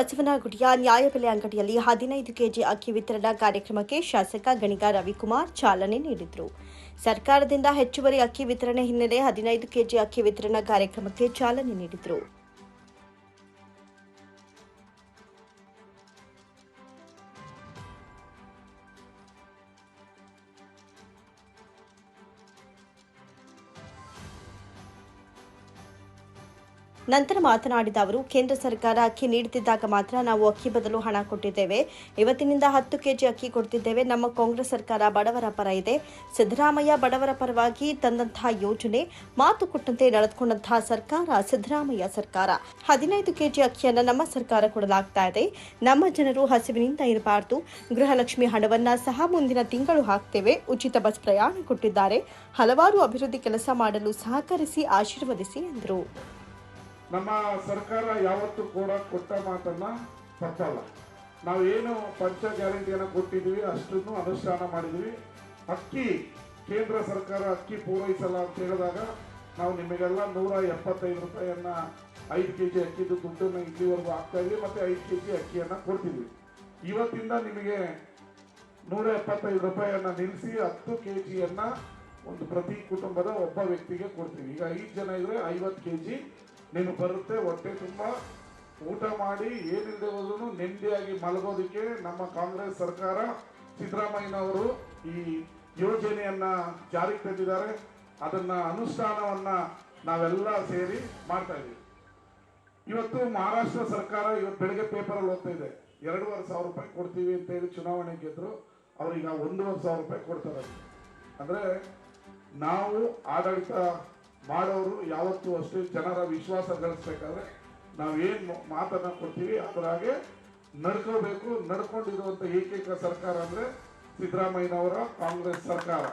ಬಸವನಗುಡಿಯ ನ್ಯಾಯಬೆಲೆ ಅಂಗಡಿಯಲ್ಲಿ ಹದಿನೈದು ಕೆಜಿ ಅಕ್ಕಿ ವಿತರಣಾ ಕಾರ್ಯಕ್ರಮಕ್ಕೆ ಶಾಸಕ ಗಣಿಗ ರವಿಕುಮಾರ್ ಚಾಲನೆ ನೀಡಿದರು. ಸರ್ಕಾರದಿಂದ ಹೆಚ್ಚುವರಿ ಅಕ್ಕಿ ವಿತರಣೆ ಹಿನ್ನೆಲೆ ಹದಿನೈದು ಕೆಜಿ ಅಕ್ಕಿ ವಿತರಣಾ ಕಾರ್ಯಕ್ರಮಕ್ಕೆ ಚಾಲನೆ ನೀಡಿದರು. ನಂತರ ಮಾತನಾಡಿದ ಅವರು, ಕೇಂದ್ರ ಸರ್ಕಾರ ಅಕ್ಕಿ ನೀಡುತ್ತಿದ್ದಾಗ ಮಾತ್ರ ನಾವು ಅಕ್ಕಿ ಬದಲು ಹಣ ಕೊಟ್ಟಿದ್ದೇವೆ. ಇವತ್ತಿನಿಂದ ಹತ್ತು ಕೆಜಿ ಅಕ್ಕಿ ಕೊಡ್ತಿದ್ದೇವೆ. ನಮ್ಮ ಕಾಂಗ್ರೆಸ್ ಸರ್ಕಾರ ಬಡವರ ಪರ ಇದೆ. ಸಿದ್ದರಾಮಯ್ಯ ಬಡವರ ಪರವಾಗಿ ತಂದಂತಹ ಯೋಜನೆ, ಮಾತು ಕೊಟ್ಟಂತೆ ನಡೆದುಕೊಂಡಂತಹ ಸರ್ಕಾರ ಸಿದ್ದರಾಮಯ್ಯ ಸರ್ಕಾರ. ಹದಿನೈದು ಕೆಜಿ ಅಕ್ಕಿಯನ್ನು ನಮ್ಮ ಸರ್ಕಾರ ಕೊಡಲಾಗ್ತಾ ಇದೆ. ನಮ್ಮ ಜನರು ಹಸಿವಿನಿಂದ ಇರಬಾರದು. ಗೃಹಲಕ್ಷ್ಮಿ ಹಣವನ್ನ ಸಹ ಮುಂದಿನ ತಿಂಗಳು ಹಾಕ್ತೇವೆ. ಉಚಿತ ಬಸ್ ಪ್ರಯಾಣ ಕೊಟ್ಟಿದ್ದಾರೆ. ಹಲವಾರು ಅಭಿವೃದ್ಧಿ ಕೆಲಸ ಮಾಡಲು ಸಹಕರಿಸಿ, ಆಶೀರ್ವದಿಸಿ ಎಂದರು. ನಮ್ಮ ಸರ್ಕಾರ ಯಾವತ್ತೂ ಕೂಡ ಕೊಟ್ಟ ಮಾತನ್ನ ತಪ್ಪಲ್ಲ. ನಾವೇನು ಪಂಚ ಗ್ಯಾರಂಟಿಯನ್ನು ಕೊಟ್ಟಿದ್ದೀವಿ, ಅಷ್ಟನ್ನು ಅನುಷ್ಠಾನ ಮಾಡಿದ್ವಿ ಅಕ್ಕಿ, ಕೇಂದ್ರ ಸರ್ಕಾರ ಅಕ್ಕಿ ಪೂರೈಸಲ್ಲ ಅಂತ ಹೇಳಿದಾಗ ನಾವು ನಿಮಗೆಲ್ಲ ನೂರ ಎಪ್ಪತ್ತೈದು ರೂಪಾಯಿಯನ್ನ ಐದು ಕೆ ಜಿ ಅಕ್ಕಿದು ದುಡ್ಡನ್ನು ಇಲ್ಲಿವರೆಗೂ ಹಾಕ್ತಾ ಇದ್ವಿ ಮತ್ತೆ ಐದು ಕೆ ಜಿ ಅಕ್ಕಿಯನ್ನು ಕೊಡ್ತಿದ್ವಿ. ಇವತ್ತಿಂದ ನಿಮಗೆ ನೂರ ಎಪ್ಪತ್ತೈದು ರೂಪಾಯಿಯನ್ನ ನಿಲ್ಲಿಸಿ ಹತ್ತು ಕೆ ಜಿಯನ್ನ ಒಂದು ಪ್ರತಿ ಕುಟುಂಬದ ಒಬ್ಬ ವ್ಯಕ್ತಿಗೆ ಕೊಡ್ತೀವಿ. ಈಗ ಐದು ಜನ ಇದ್ರೆ ಐವತ್ತು ಕೆ ಜಿ ನಿಮಗೆ ಬರುತ್ತೆ, ಹೊಟ್ಟೆ ತುಂಬ. ಊಟ ಮಾಡಿ ಏನಿಲ್ಲದೆ ಹೋದ್ರು ನೆಮ್ಮದಿಯಾಗಿ ಮಲಗೋದಕ್ಕೆ ನಮ್ಮ ಕಾಂಗ್ರೆಸ್ ಸರ್ಕಾರ ಸಿದ್ದರಾಮಯ್ಯನವರು ಈ ಯೋಜನೆಯನ್ನ ಜಾರಿಗೆ ತಂದಿದ್ದಾರೆ. ಅದನ್ನ ಅನುಷ್ಠಾನವನ್ನ ನಾವೆಲ್ಲ ಸೇರಿ ಮಾಡ್ತಾ ಇದ್ದೀವಿ. ಇವತ್ತು ಮಹಾರಾಷ್ಟ್ರ ಸರ್ಕಾರ ಇವತ್ತು ಬೆಳಗ್ಗೆ ಪೇಪರಲ್ಲಿ ಓದ್ತಾ ಇದೆ. ಎರಡೂವರೆ ಸಾವಿರ ರೂಪಾಯಿ ಕೊಡ್ತೀವಿ ಅಂತ ಹೇಳಿ ಚುನಾವಣೆ ಗೆದ್ರು. ಅವ್ರಿಗೆ ಒಂದೂವರೆ ಸಾವಿರ ರೂಪಾಯಿ ಕೊಡ್ತಾರೆ. ಅಂದ್ರೆ ನಾವು ಆಡಳಿತ ಮಾಡೋರು ಯಾವತ್ತೂ ಅಷ್ಟೇ ಜನರ ವಿಶ್ವಾಸ ಗಳಿಸ್ಬೇಕಾದ್ರೆ ನಾವೇನು ಮಾತನ್ನ ಕೊಡ್ತೀವಿ, ಅದರ ಹಾಗೆ ನಡ್ಕೋಬೇಕು. ನಡ್ಕೊಂಡಿರುವಂತ ಏಕೈಕ ಸರ್ಕಾರ ಅಂದ್ರೆ ಸಿದ್ದರಾಮಯ್ಯನವರ ಕಾಂಗ್ರೆಸ್ ಸರ್ಕಾರ.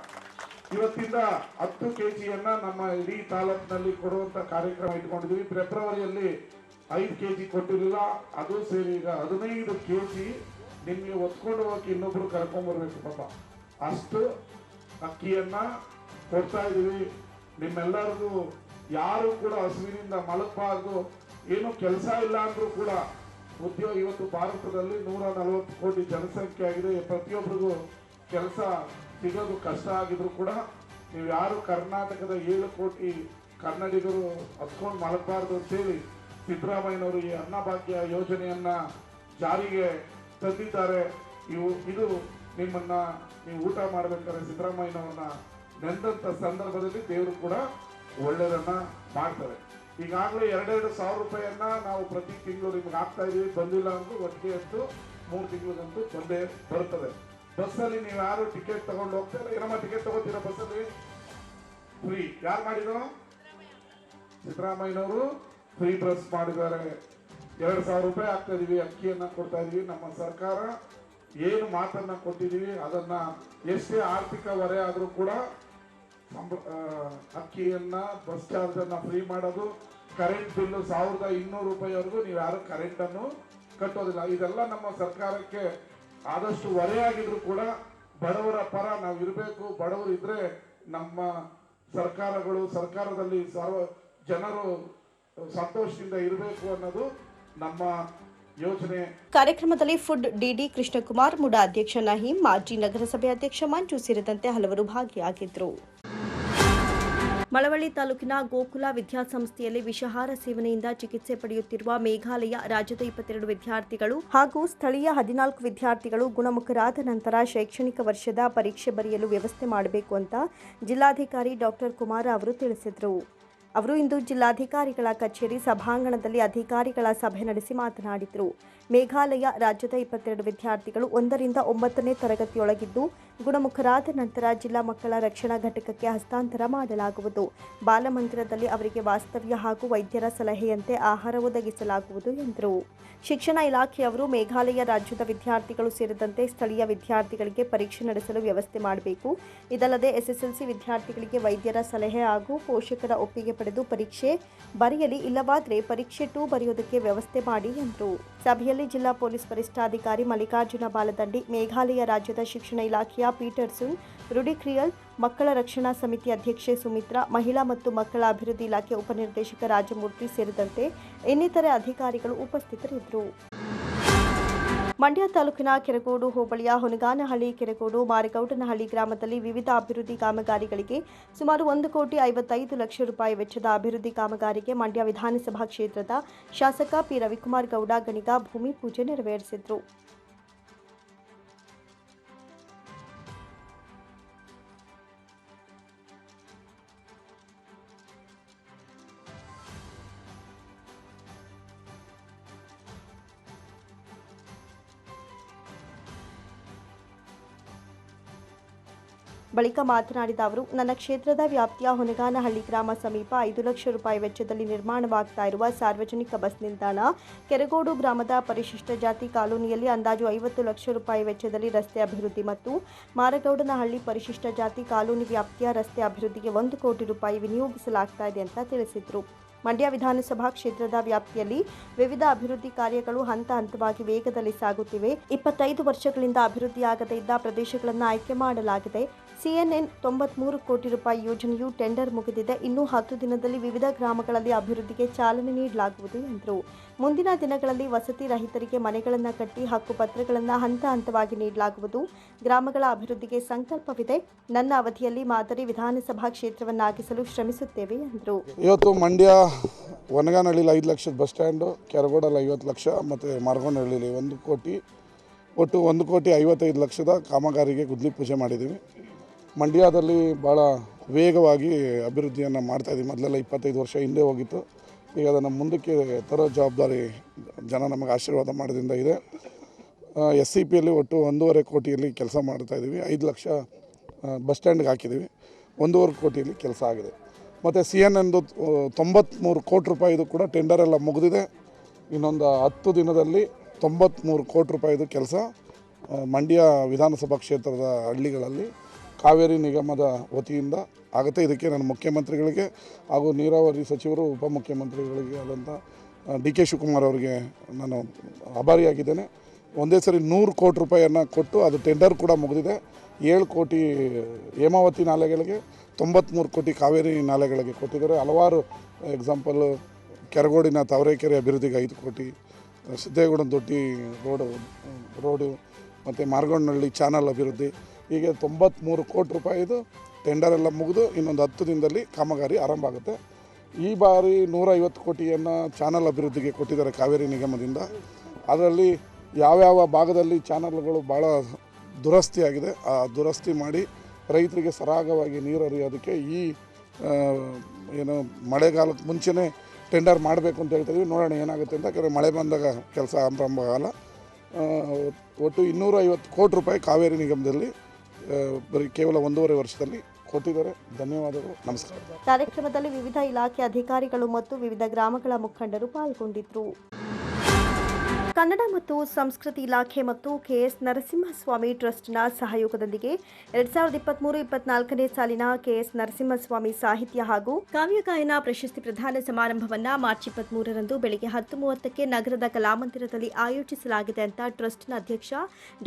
ಇವತ್ತಿಂದ ಹತ್ತು ಕೆಜಿಯನ್ನ ನಮ್ಮ ಇಡೀ ತಾಲೂಕಿನಲ್ಲಿ ಕೊಡುವಂತ ಕಾರ್ಯಕ್ರಮ ಇಟ್ಕೊಂಡಿದ್ವಿ. ಫೆಬ್ರವರಿಯಲ್ಲಿ ಐದು ಕೆ ಜಿ ಕೊಟ್ಟಿರಲಿಲ್ಲ, ಅದು ಸೇರಿ ಈಗ ಹದಿನೈದು ಕೆ ಜಿ ನಿಮಗೆ ಒತ್ಕೊಂಡು ಹೋಗಿ ಇನ್ನೊಬ್ರು ಕರ್ಕೊಂಡ್ಬರ್ಬೇಕು ಪಾಪ. ಅಷ್ಟು ಅಕ್ಕಿಯನ್ನ ಕೊಡ್ತಾ ಇದೀವಿ. ನಿಮ್ಮೆಲ್ಲರಿಗೂ ಯಾರು ಕೂಡ ಹಸುವಿನಿಂದ ಮಲಗಬಾರ್ದು ಏನು ಕೆಲಸ ಇಲ್ಲ ಅಂದ್ರೂ ಕೂಡ ಉದ್ಯೋಗ ಇವತ್ತು ಭಾರತದಲ್ಲಿ ನೂರ ನಲವತ್ತು ಕೋಟಿ ಜನಸಂಖ್ಯೆ ಆಗಿದೆ. ಪ್ರತಿಯೊಬ್ಬರಿಗೂ ಕೆಲಸ ಸಿಗೋದು ಕಷ್ಟ ಆಗಿದ್ರು ಕೂಡ ನೀವು ಯಾರು ಕರ್ನಾಟಕದ ಏಳು ಕೋಟಿ ಕನ್ನಡಿಗರು ಹತ್ಕೊಂಡು ಮಲಗಬಾರ್ದು ಅಂತೇಳಿ ಸಿದ್ದರಾಮಯ್ಯನವರು ಈ ಅನ್ನಭಾಗ್ಯ ಯೋಜನೆಯನ್ನ ಜಾರಿಗೆ ತಂದಿದ್ದಾರೆ. ಇವು ಇದು ನಿಮ್ಮನ್ನ ನೀವು ಊಟ ಮಾಡಬೇಕಾದ್ರೆ ಸಿದ್ದರಾಮಯ್ಯನವ್ರನ್ನ ನೆಂದಂತ ಸಂದರ್ಭದಲ್ಲಿ ದೇವರು ಕೂಡ ಒಳ್ಳೆಯದನ್ನ ಮಾಡ್ತಾರೆ. ಈಗಾಗಲೇ ಎರಡೆರಡು ಸಾವಿರ ರೂಪಾಯಿಯನ್ನ ನಾವು ಪ್ರತಿ ತಿಂಗಳು ನಿಮ್ಗೆ ಹಾಕ್ತಾ ಇದೀವಿ, ಬಂದಿಲ್ಲ ಅಂದ್ರೆ ಅಂತೂ ಮೂರು ತಿಂಗಳಿಗಂತೂ ಬಂದೇ ಬರ್ತದೆ ಬಸ್ಸಲ್ಲಿ ನೀವು ಯಾರು ಟಿಕೆಟ್ ತಗೊಂಡು ಹೋಗ್ತಾ ಇಲ್ಲ? ಏನಮ್ಮ ಟಿಕೆಟ್ ತಗೋತೀರಾ ಬಸ್ಸಲ್ಲಿ? ಫ್ರೀ ಯಾರು ಮಾಡಿದ್ರು? ಸಿದ್ದರಾಮಯ್ಯನವರು ಫ್ರೀ ಬಸ್ ಮಾಡಿದ್ದಾರೆ. ಎರಡು ಸಾವಿರ ರೂಪಾಯಿ ಹಾಕ್ತಾ ಇದೀವಿ, ಅಕ್ಕಿಯನ್ನ ಕೊಡ್ತಾ ಇದೀವಿ. ನಮ್ಮ ಸರ್ಕಾರ ಏನು ಮಾತನ್ನ ಕೊಟ್ಟಿದೀವಿ ಅದನ್ನ ಎಷ್ಟೇ ಆರ್ಥಿಕ ಹೊರೆ ಆದರೂ ಕೂಡ ಅಕ್ಕಿಯನ್ನ ಬಸ್ ಚಾರ್ಜ್ ಅನ್ನ ಫ್ರೀ ಮಾಡೋದು ಕರೆಂಟ್ ಬಿಲ್ಲು ಸಾವಿರದ ಇನ್ನೂರು ರೂಪಾಯಿವರೆಗೂ ನೀವು ಯಾರು ಕರೆಂಟ್ ಅನ್ನು ಕಟ್ಟೋದಿಲ್ಲ. ಇದೆಲ್ಲ ನಮ್ಮ ಸರ್ಕಾರಕ್ಕೆ ಆದಷ್ಟು ಹೊರೆಯಾಗಿದ್ರು ಕೂಡ ಬಡವರ ಪರ ನಾವು ಇರಬೇಕು. ಬಡವರು ಇದ್ರೆ ನಮ್ಮ ಸರ್ಕಾರಗಳು, ಸರ್ಕಾರದಲ್ಲಿ ಸರ್ವ ಜನರು ಸಂತೋಷದಿಂದ ಇರಬೇಕು ಅನ್ನೋದು ನಮ್ಮ ಯೋಜನೆ ಕಾರ್ಯಕ್ರಮದಲ್ಲಿ ಫುಡ್ ಡಿಡಿ ಕೃಷ್ಣಕುಮಾರ್, ಮುಡಾ ಅಧ್ಯಕ್ಷ ನಹೀಂ, ಮಾಜಿ ನಗರಸಭೆ ಅಧ್ಯಕ್ಷ ಮಂಜು ಸೇರಿದಂತೆ ಹಲವರು ಭಾಗಿಯಾಗಿದ್ದರು ಮಳವಳ್ಳಿ ತಾಲೂಕಿನ ಗೋಕುಲ ವಿದ್ಯಾಸಂಸ್ಥೆಯಲ್ಲಿ ವಿಷಹಾರ ಸೇವನೆಯಿಂದ ಚಿಕಿತ್ಸೆ ಪಡೆಯುತ್ತಿರುವ ಮೇಘಾಲಯ ರಾಜ್ಯದ ಇಪ್ಪತ್ತೆರಡು ವಿದ್ಯಾರ್ಥಿಗಳು ಹಾಗೂ ಸ್ಥಳೀಯ ಹದಿನಾಲ್ಕು ವಿದ್ಯಾರ್ಥಿಗಳು ಗುಣಮುಖರಾದ ನಂತರ ಶೈಕ್ಷಣಿಕ ವರ್ಷದ ಪರೀಕ್ಷೆ ಬರೆಯಲು ವ್ಯವಸ್ಥೆ ಮಾಡಬೇಕು ಅಂತ ಜಿಲ್ಲಾಧಿಕಾರಿ ಡಾಕ್ಟರ್ ಕುಮಾರ ಅವರು ತಿಳಿಸಿದರು. ಅವರು ಇಂದು ಜಿಲ್ಲಾಧಿಕಾರಿಗಳ ಕಚೇರಿ ಸಭಾಂಗಣದಲ್ಲಿ ಅಧಿಕಾರಿಗಳ ಸಭೆ ನಡೆಸಿ ಮಾತನಾಡಿದರು. ಮೇಘಾಲಯ ರಾಜ್ಯದ ಇಪ್ಪತ್ತೆರಡು ವಿದ್ಯಾರ್ಥಿಗಳು ಒಂದರಿಂದ ಒಂಬತ್ತನೇ ತರಗತಿಯೊಳಗಿದ್ದು ಗುಣಮುಖರಾದ ನಂತರ ಜಿಲ್ಲಾ ಮಕ್ಕಳ ರಕ್ಷಣಾ ಘಟಕಕ್ಕೆ ಹಸ್ತಾಂತರ ಮಾಡಲಾಗುವುದು. ಬಾಲಮಂದಿರದಲ್ಲಿ ಅವರಿಗೆ ವಾಸ್ತವ್ಯ ಹಾಗೂ ವೈದ್ಯರ ಸಲಹೆಯಂತೆ ಆಹಾರ ಒದಗಿಸಲಾಗುವುದು ಎಂದರು. ಶಿಕ್ಷಣ ಇಲಾಖೆಯವರು ಮೇಘಾಲಯ ರಾಜ್ಯದ ವಿದ್ಯಾರ್ಥಿಗಳು ಸೇರಿದಂತೆ ಸ್ಥಳೀಯ ವಿದ್ಯಾರ್ಥಿಗಳಿಗೆ ಪರೀಕ್ಷೆ ನಡೆಸಲು ವ್ಯವಸ್ಥೆ ಮಾಡಬೇಕು. ಇದಲ್ಲದೆ ಎಸ್ಎಸ್ಎಲ್ಸಿ ವಿದ್ಯಾರ್ಥಿಗಳಿಗೆ ವೈದ್ಯರ ಸಲಹೆ ಹಾಗೂ ಪೋಷಕರ ಒಪ್ಪಿಗೆ ಪಡೆದು ಪರೀಕ್ಷೆ ಬರೆಯಲಿ ಇಲ್ಲವಾದರೆ ಪರೀಕ್ಷೆ ಟೂ ಬರೆಯೋದಕ್ಕೆ ವ್ಯವಸ್ಥೆ ಮಾಡಿ ಎಂದರು. ಸಭೆಯಲ್ಲಿ ಜಿಲ್ಲಾ ಪೊಲೀಸ್ ವರಿಷ್ಠಾಧಿಕಾರಿ ಮಲ್ಲಿಕಾರ್ಜುನ ಬಾಲದಂಡಿ ಮೇಘಾಲಯ ರಾಜ್ಯದ ಶಿಕ್ಷಣ ಇಲಾಖೆಯ ಪೀಟರ್ ಸಿಂಗ್ ರುಡಿಕ್ರಿಯಲ್ ಮಕ್ಕಳ ರಕ್ಷಣಾ ಸಮಿತಿ ಅಧ್ಯಕ್ಷೆ ಸುಮಿತ್ರಾ, ಮಹಿಳಾ ಮತ್ತು ಮಕ್ಕಳ ಅಭಿವೃದ್ಧಿ ಇಲಾಖೆ ಉಪನಿರ್ದೇಶಕ ರಾಜಮೂರ್ತಿ ಸೇರಿದಂತೆ ಇನ್ನಿತರೆ ಅಧಿಕಾರಿಗಳು ಉಪಸ್ಥಿತರಿದ್ದರು. ಮಂಡ್ಯ ತಾಲೂಕಿನ ಕೆರಗೋಡು ಹೋಬಳಿಯ ಹೊನಗಾನಹಳ್ಳಿ ಕೆರಗೋಡು ಮಾರಿಗೌಡನಹಳ್ಳಿ ಗ್ರಾಮದಲ್ಲಿ ವಿವಿಧ ಅಭಿವೃದ್ಧಿ ಕಾಮಗಾರಿಗಳಿಗೆ ಸುಮಾರು ಒಂದು ಕೋಟಿ ಐವತ್ತೈದು ಲಕ್ಷ ರೂಪಾಯಿ ವೆಚ್ಚದ ಅಭಿವೃದ್ಧಿ ಕಾಮಗಾರಿಗೆ ಮಂಡ್ಯ ವಿಧಾನಸಭಾ ಕ್ಷೇತ್ರದ ಶಾಸಕ ಪಿ ರವಿಕುಮಾರ್ ಗೌಡ ಗಣಿಗ ಭೂಮಿ ಪೂಜೆ ನೆರವೇರಿಸಿದರು. ಬಳಿಕ ಮಾತನಾಡಿದ ಅವರು, ನನ್ನ ಕ್ಷೇತ್ರದ ವ್ಯಾಪ್ತಿಯ ಹೊನಗಾನಹಳ್ಳಿ ಗ್ರಾಮ ಸಮೀಪ ಐದು ಲಕ್ಷ ರೂಪಾಯಿ ವೆಚ್ಚದಲ್ಲಿ ನಿರ್ಮಾಣವಾಗ್ತಾ ಇರುವ ಸಾರ್ವಜನಿಕ ಬಸ್ ನಿಲ್ದಾಣ ಕೆರಗೋಡು ಗ್ರಾಮದ ಪರಿಶಿಷ್ಟ ಜಾತಿ ಕಾಲೋನಿಯಲ್ಲಿ ಅಂದಾಜು ಐವತ್ತು ಲಕ್ಷ ರೂಪಾಯಿ ವೆಚ್ಚದಲ್ಲಿ ರಸ್ತೆ ಅಭಿವೃದ್ಧಿ ಮತ್ತು ಮಾರಗೌಡನಹಳ್ಳಿ ಪರಿಶಿಷ್ಟ ಜಾತಿ ಕಾಲೋನಿ ವ್ಯಾಪ್ತಿಯ ರಸ್ತೆ ಅಭಿವೃದ್ಧಿಗೆ ಒಂದು ಕೋಟಿ ರೂಪಾಯಿ ವಿನಿಯೋಗಿಸಲಾಗ್ತಾ ಅಂತ ತಿಳಿಸಿದರು. ಮಂಡ್ಯ ವಿಧಾನಸಭಾ ಕ್ಷೇತ್ರದ ವ್ಯಾಪ್ತಿಯಲ್ಲಿ ವಿವಿಧ ಅಭಿವೃದ್ಧಿ ಕಾರ್ಯಗಳು ಹಂತ ಹಂತವಾಗಿ ವೇಗದಲ್ಲಿ ಸಾಗುತ್ತಿವೆ. ಇಪ್ಪತ್ತೈದು ವರ್ಷಗಳಿಂದ ಅಭಿವೃದ್ಧಿಯಾಗದೇ ಇದ್ದ ಪ್ರದೇಶಗಳನ್ನು ಆಯ್ಕೆ ಮಾಡಲಾಗಿದೆ. ಸಿಎನ್ಎನ್ ತೊಂಬತ್ಮೂರು ಕೋಟಿ ರೂಪಾಯಿ ಯೋಜನೆಯು ಟೆಂಡರ್ ಮುಗಿದಿದೆ. ಇನ್ನು ಹತ್ತು ದಿನದಲ್ಲಿ ವಿವಿಧ ಗ್ರಾಮಗಳಲ್ಲಿ ಅಭಿವೃದ್ಧಿಗೆ ಚಾಲನೆ ನೀಡಲಾಗುವುದು ಎಂದರು. ಮುಂದಿನ ದಿನಗಳಲ್ಲಿ ವಸತಿ ರಹಿತರಿಗೆ ಮನೆಗಳನ್ನು ಕಟ್ಟಿ ಹಕ್ಕುಪತ್ರಗಳನ್ನು ಹಂತ ಹಂತವಾಗಿ ನೀಡಲಾಗುವುದು. ಗ್ರಾಮಗಳ ಅಭಿವೃದ್ಧಿಗೆ ಸಂಕಲ್ಪವಿದೆ. ನನ್ನ ಅವಧಿಯಲ್ಲಿ ಮಾದರಿ ವಿಧಾನಸಭಾ ಕ್ಷೇತ್ರವನ್ನಾಗಿಸಲು ಶ್ರಮಿಸುತ್ತೇವೆ ಎಂದರು. ಇವತ್ತು ಮಂಡ್ಯ ವನಗಾನಹಳ್ಳಿಲಿ ಐದು ಲಕ್ಷದ ಬಸ್ ಸ್ಟ್ಯಾಂಡು, ಕೆರಗೋಡಲ್ಲಿ ಐವತ್ತು ಲಕ್ಷ ಮತ್ತು ಮಾರ್ಗೊಂಡಹಳ್ಳಿಲಿ ಒಂದು ಕೋಟಿ, ಒಟ್ಟು ಒಂದು ಕೋಟಿ ಐವತ್ತೈದು ಲಕ್ಷದ ಕಾಮಗಾರಿಗೆ ಗುದ್ಲಿ ಪೂಜೆ ಮಾಡಿದ್ದೀವಿ. ಮಂಡ್ಯದಲ್ಲಿ ಭಾಳ ವೇಗವಾಗಿ ಅಭಿವೃದ್ಧಿಯನ್ನು ಮಾಡ್ತಾಯಿದ್ದೀವಿ ಮೊದಲೆಲ್ಲ ಇಪ್ಪತ್ತೈದು ವರ್ಷ ಹಿಂದೆ ಹೋಗಿತ್ತು. ಈಗ ಅದನ್ನು ಮುಂದಕ್ಕೆ ತರೋ ಜವಾಬ್ದಾರಿ ಜನ ನಮಗೆ ಆಶೀರ್ವಾದ ಮಾಡೋದ್ರಿಂದ ಇದೆ. ಎಸ್ ಸಿ ಪಿಯಲ್ಲಿ ಒಟ್ಟು ಒಂದೂವರೆ ಕೋಟಿಯಲ್ಲಿ ಕೆಲಸ ಮಾಡ್ತಾಯಿದ್ದೀವಿ ಐದು ಲಕ್ಷ ಬಸ್ ಸ್ಟ್ಯಾಂಡ್ಗೆ ಹಾಕಿದ್ದೀವಿ ಒಂದೂವರೆ ಕೋಟಿಯಲ್ಲಿ ಕೆಲಸ ಆಗಿದೆ. ಮತ್ತು ಸಿ ಎನ್ ಎಂದು ತೊಂಬತ್ತ್ಮೂರು ಕೋಟಿ ರೂಪಾಯಿದು ಕೂಡ ಟೆಂಡರ್ ಎಲ್ಲ ಮುಗಿದಿದೆ. ಇನ್ನೊಂದು ಹತ್ತು ದಿನದಲ್ಲಿ ತೊಂಬತ್ತ್ಮೂರು ಕೋಟಿ ರೂಪಾಯಿದು ಕೆಲಸ ಮಂಡ್ಯ ವಿಧಾನಸಭಾ ಕ್ಷೇತ್ರದ ಹಳ್ಳಿಗಳಲ್ಲಿ ಕಾವೇರಿ ನಿಗಮದ ವತಿಯಿಂದ ಆಗುತ್ತೆ. ಇದಕ್ಕೆ ನಾನು ಮುಖ್ಯಮಂತ್ರಿಗಳಿಗೆ ಹಾಗೂ ನೀರಾವರಿ ಸಚಿವರು, ಉಪಮುಖ್ಯಮಂತ್ರಿಗಳಿಗೆ ಆದಂಥ ಡಿ ಕೆ ಶಿವಕುಮಾರ್ ಅವರಿಗೆ ನಾನು ಆಭಾರಿಯಾಗಿದ್ದೇನೆ. ಒಂದೇ ಸರಿ ನೂರು ಕೋಟಿ ರೂಪಾಯಿಯನ್ನು ಕೊಟ್ಟು ಅದು ಟೆಂಡರ್ ಕೂಡ ಮುಗಿದಿದೆ. ಏಳು ಕೋಟಿ ಹೇಮಾವತಿ ನಾಲೆಗಳಿಗೆ ತೊಂಬತ್ತ್ಮೂರು ಕೋಟಿ ಕಾವೇರಿ ನಾಲೆಗಳಿಗೆ ಕೊಟ್ಟಿದ್ದಾರೆ. ಹಲವಾರು ಎಕ್ಸಾಂಪಲ್ ಕೆರಗೋಡಿನ ತಾವರೆಕೆರೆ ಅಭಿವೃದ್ಧಿಗೆ ಐದು ಕೋಟಿ, ಸಿದ್ದೇಗೌಡನ ದೊಡ್ಡಿ ರೋಡು ರೋಡು, ಮತ್ತು ಮಾರ್ಗೊಂಡನಹಳ್ಳಿ ಚಾನಲ್ ಅಭಿವೃದ್ಧಿ ಹೀಗೆ ತೊಂಬತ್ತ್ಮೂರು ಕೋಟಿ ರೂಪಾಯಿದು ಟೆಂಡರ್ ಎಲ್ಲ ಮುಗಿದು ಇನ್ನೊಂದು ಹತ್ತು ದಿನದಲ್ಲಿ ಕಾಮಗಾರಿ ಆರಂಭ ಆಗುತ್ತೆ. ಈ ಬಾರಿ ನೂರೈವತ್ತು ಕೋಟಿಯನ್ನು ಚಾನಲ್ ಅಭಿವೃದ್ಧಿಗೆ ಕೊಟ್ಟಿದ್ದಾರೆ ಕಾವೇರಿ ನಿಗಮದಿಂದ. ಅದರಲ್ಲಿ ಯಾವ್ಯಾವ ಭಾಗದಲ್ಲಿ ಚಾನಲ್ಗಳು ಭಾಳ ದುರಸ್ತಿಯಾಗಿದೆ, ಆ ದುರಸ್ತಿ ಮಾಡಿ ರೈತರಿಗೆ ಸರಾಗವಾಗಿ ನೀರು ಹರಿಯೋದಕ್ಕೆ ಈ ಏನು ಮಳೆಗಾಲಕ್ಕೆ ಮುಂಚೆನೇ ಟೆಂಡರ್ ಮಾಡಬೇಕು ಅಂತ ಹೇಳ್ತಾ ಇದ್ದೀವಿ ನೋಡೋಣ ಏನಾಗುತ್ತೆ ಅಂತ. ಯಾಕಂದರೆ ಮಳೆ ಬಂದಾಗ ಕೆಲಸ ಆರಂಭ ಆಗಲ್ಲ. ಒಟ್ಟು ಇನ್ನೂರೈವತ್ತು ಕೋಟಿ ರೂಪಾಯಿ ಕಾವೇರಿ ನಿಗಮದಲ್ಲಿ ಬರೀ ಕೇವಲ ಒಂದೂವರೆ ವರ್ಷದಲ್ಲಿ ಕೊಟ್ಟಿದ್ದಾರೆ. ಧನ್ಯವಾದಗಳು. ನಮಸ್ಕಾರ. ಕಾರ್ಯಕ್ರಮದಲ್ಲಿ ವಿವಿಧ ಇಲಾಖೆ ಅಧಿಕಾರಿಗಳು ಮತ್ತು ವಿವಿಧ ಗ್ರಾಮಗಳ ಮುಖಂಡರು ಪಾಲ್ಗೊಂಡಿದ್ದರು. ಕನ್ನಡ ಮತ್ತು ಸಂಸ್ಕೃತಿ ಇಲಾಖೆ ಮತ್ತು ಕೆಎಸ್ ನರಸಿಂಹಸ್ವಾಮಿ ಟ್ರಸ್ಟ್ನ ಸಹಯೋಗದೊಂದಿಗೆ ಎರಡ್ ಸಾವಿರದ ಇಪ್ಪತ್ಮೂರು ಇಪ್ಪತ್ನಾಲ್ಕನೇ ಸಾಲಿನ ಕೆಎಸ್ ನರಸಿಂಹಸ್ವಾಮಿ ಸಾಹಿತ್ಯ ಹಾಗೂ ಕಾವ್ಯ ಗಾಯನ ಪ್ರಶಸ್ತಿ ಪ್ರದಾನ ಸಮಾರಂಭವನ್ನು ಮಾರ್ಚ್ ಇಪ್ಪತ್ಮೂರರಂದು ಬೆಳಗ್ಗೆ ಹತ್ತು ಮೂವತ್ತಕ್ಕೆ ನಗರದ ಕಲಾಮಂದಿರದಲ್ಲಿ ಆಯೋಜಿಸಲಾಗಿದೆ ಅಂತ ಟ್ರಸ್ಟ್ನ ಅಧ್ಯಕ್ಷ